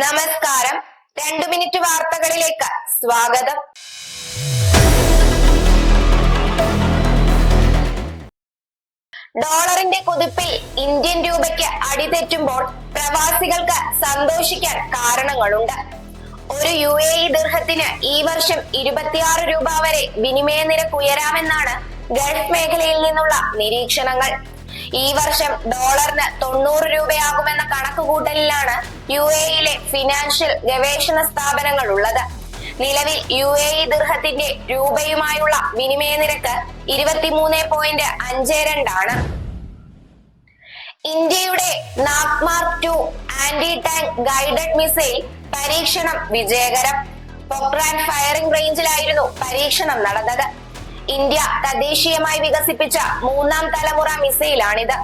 നമസ്കാരം. രണ്ടു മിനിറ്റ് വാർത്തകളിലേക്ക് സ്വാഗതം. ഡോളറിന്റെ കുതിപ്പിൽ ഇന്ത്യൻ രൂപയ്ക്ക് അടിതെറ്റുമ്പോൾ പ്രവാസികൾക്ക് സന്തോഷിക്കാൻ കാരണങ്ങളുണ്ട്. ഒരു യു എ ഇ ദീർഘത്തിന് ഈ വർഷം ഇരുപത്തിയാറ് രൂപ വരെ വിനിമയ നിരക്ക് ഉയരാമെന്നാണ് ഗൾഫ് മേഖലയിൽ നിന്നുള്ള നിരീക്ഷണങ്ങൾ. ഈ വർഷം ഡോളറിന് തൊണ്ണൂറ് രൂപയാകുമെന്ന കണക്കുകൂട്ടലിലാണ് യു എയിലെ ഫിനാൻഷ്യൽ ഗവേഷണ സ്ഥാപനങ്ങൾ ഉള്ളത്. നിലവിൽ യു എ ഇ ദീർഘത്തിന്റെ രൂപയുമായുള്ള വിനിമയ നിരക്ക് ഇരുപത്തിമൂന്ന് പോയിന്റ് അഞ്ച് രണ്ടാണ്. ഇന്ത്യയുടെ നാഗ്മാർക്ക് two anti tank guided missile പരീക്ഷണം വിജയകരം. പൊക്രാൻ ഫയറിംഗ് റേഞ്ചിലായിരുന്നു പരീക്ഷണം നടന്നത്. ഇന്ത്യ തദ്ദേശീയമായി വികസിപ്പിച്ച മൂന്നാം തലമുറ മിസൈലാണിത്.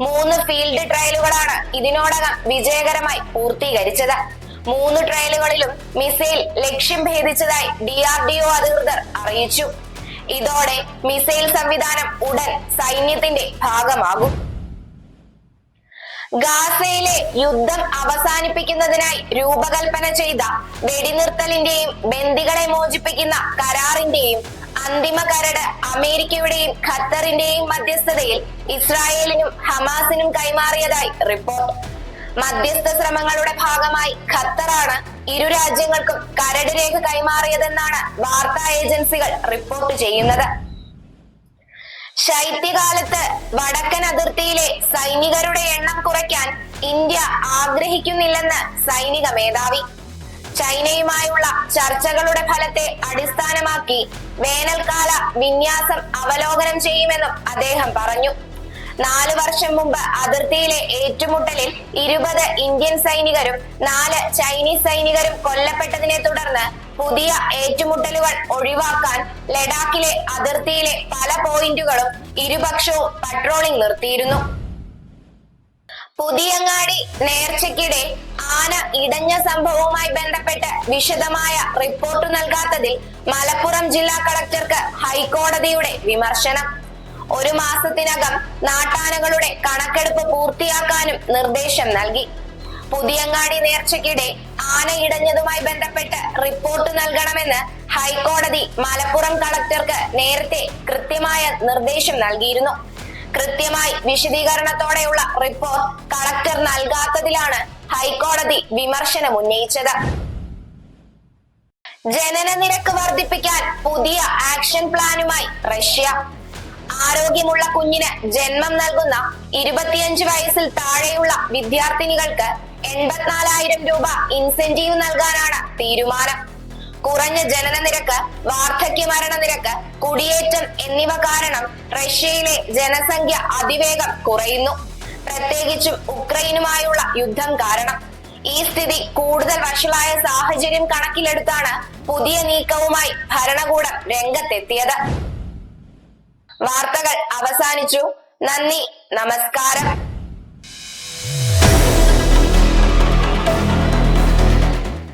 മൂന്ന് ഫീൽഡ് ട്രയലുകളാണ് ഇതിനോടകം വിജയകരമായി പൂർത്തീകരിച്ചത്. മൂന്ന് ട്രയലുകളിലും മിസൈൽ ലക്ഷ്യം ഭേദിച്ചതായി ഡി ആർ ഡി ഒ അധികൃതർ അറിയിച്ചു. ഇതോടെ മിസൈൽ സംവിധാനം ഉടൻ സൈന്യത്തിന്റെ ഭാഗമാകും. ഗാസയിലെ യുദ്ധം അവസാനിപ്പിക്കുന്നതിനായി രൂപകൽപ്പന ചെയ്ത വെടിനിർത്തലിന്റെയും ബന്ദികളെ മോചിപ്പിക്കുന്ന കരാറിന്റെയും അന്തിമ കരട് അമേരിക്കയുടെയും ഖത്തറിന്റെയും മധ്യസ്ഥതയിൽ ഇസ്രായേലിനും ഹമാസിനും കൈമാറിയതായി റിപ്പോർട്ട്. മധ്യസ്ഥ ശ്രമങ്ങളുടെ ഭാഗമായി ഖത്തറാണ് ഇരു രാജ്യങ്ങൾക്കും കരട് രേഖ കൈമാറിയതെന്നാണ് വാർത്താ ഏജൻസികൾ റിപ്പോർട്ട് ചെയ്യുന്നത്. ശൈത്യകാലത്ത് വടക്കൻ അതിർത്തിയിലെ സൈനികരുടെ എണ്ണം കുറയ്ക്കാൻ ഇന്ത്യ ആഗ്രഹിക്കുന്നില്ലെന്ന് സൈനിക മേധാവി. ചൈനയുമായുള്ള ചർച്ചകളുടെ ഫലത്തെ അടിസ്ഥാനമാക്കി വേനൽക്കാല വിന്യാസം അവലോകനം ചെയ്യുമെന്നും അദ്ദേഹം പറഞ്ഞു. നാല് വർഷം മുമ്പ് അതിർത്തിയിലെ ഏറ്റുമുട്ടലിൽ ഇരുപത് ഇന്ത്യൻ സൈനികരും നാല് ചൈനീസ് സൈനികരും കൊല്ലപ്പെട്ടതിനെ തുടർന്ന് പുതിയ ഏറ്റുമുട്ടലുകൾ ഒഴിവാക്കാൻ ലഡാക്കിലെ അതിർത്തിയിലെ പല പോയിന്റുകളും ഇരുപക്ഷവും പട്രോളിംഗ് നിർത്തിയിരുന്നു. പുതിയങ്ങാടി നേർച്ചയ്ക്കിടെ ആന ഇടഞ്ഞ സംഭവവുമായി ബന്ധപ്പെട്ട് വിശദമായ റിപ്പോർട്ട് നൽകാത്തതിൽ മലപ്പുറം ജില്ലാ കളക്ടർക്ക് ഹൈക്കോടതിയുടെ വിമർശനം. ഒരു മാസത്തിനകം നാട്ടാനകളുടെ കണക്കെടുപ്പ് പൂർത്തിയാക്കാനും നിർദ്ദേശം നൽകി. പുതിയങ്ങാടി നേർച്ചയ്ക്കിടെ ആന ഇടഞ്ഞതുമായി ബന്ധപ്പെട്ട് റിപ്പോർട്ട് നൽകണമെന്ന് ഹൈക്കോടതി മലപ്പുറം കളക്ടർക്ക് നേരത്തെ കൃത്യമായ നിർദ്ദേശം നൽകിയിരുന്നു. കൃത്യമായി വിശദീകരണത്തോടെയുള്ള റിപ്പോർട്ട് കളക്ടർ നൽകാത്തതിലാണ് ഹൈക്കോടതി വിമർശനം ഉന്നയിച്ചത്. ജനന നിരക്ക് വർദ്ധിപ്പിക്കാൻ പുതിയ ആക്ഷൻ പ്ലാനുമായി റഷ്യ. ആരോഗ്യമുള്ള കുഞ്ഞിന് ജന്മം നൽകുന്ന ഇരുപത്തിയഞ്ച് വയസ്സിൽ താഴെയുള്ള വിദ്യാർത്ഥിനികൾക്ക് എൺപത്തിനാലായിരം രൂപ ഇൻസെന്റീവ് നൽകാനാണ് തീരുമാനം. കുറഞ്ഞ ജനന നിരക്ക് വാർദ്ധക്യ മരണ നിരക്ക് കുടിയേറ്റം എന്നിവ കാരണം റഷ്യയിലെ ജനസംഖ്യ അതിവേഗം കുറയുന്നു. പ്രത്യേകിച്ചും ഉക്രൈനുമായുള്ള യുദ്ധം കാരണം. ഈ സ്ഥിതി കൂടുതൽ വഷളായ സാഹചര്യം കണക്കിലെടുത്താണ് പുതിയ നീക്കവുമായി ഭരണകൂടം രംഗത്തെത്തിയത്. വാർത്തകൾ അവസാനിച്ചു. നന്ദി നമസ്കാരം.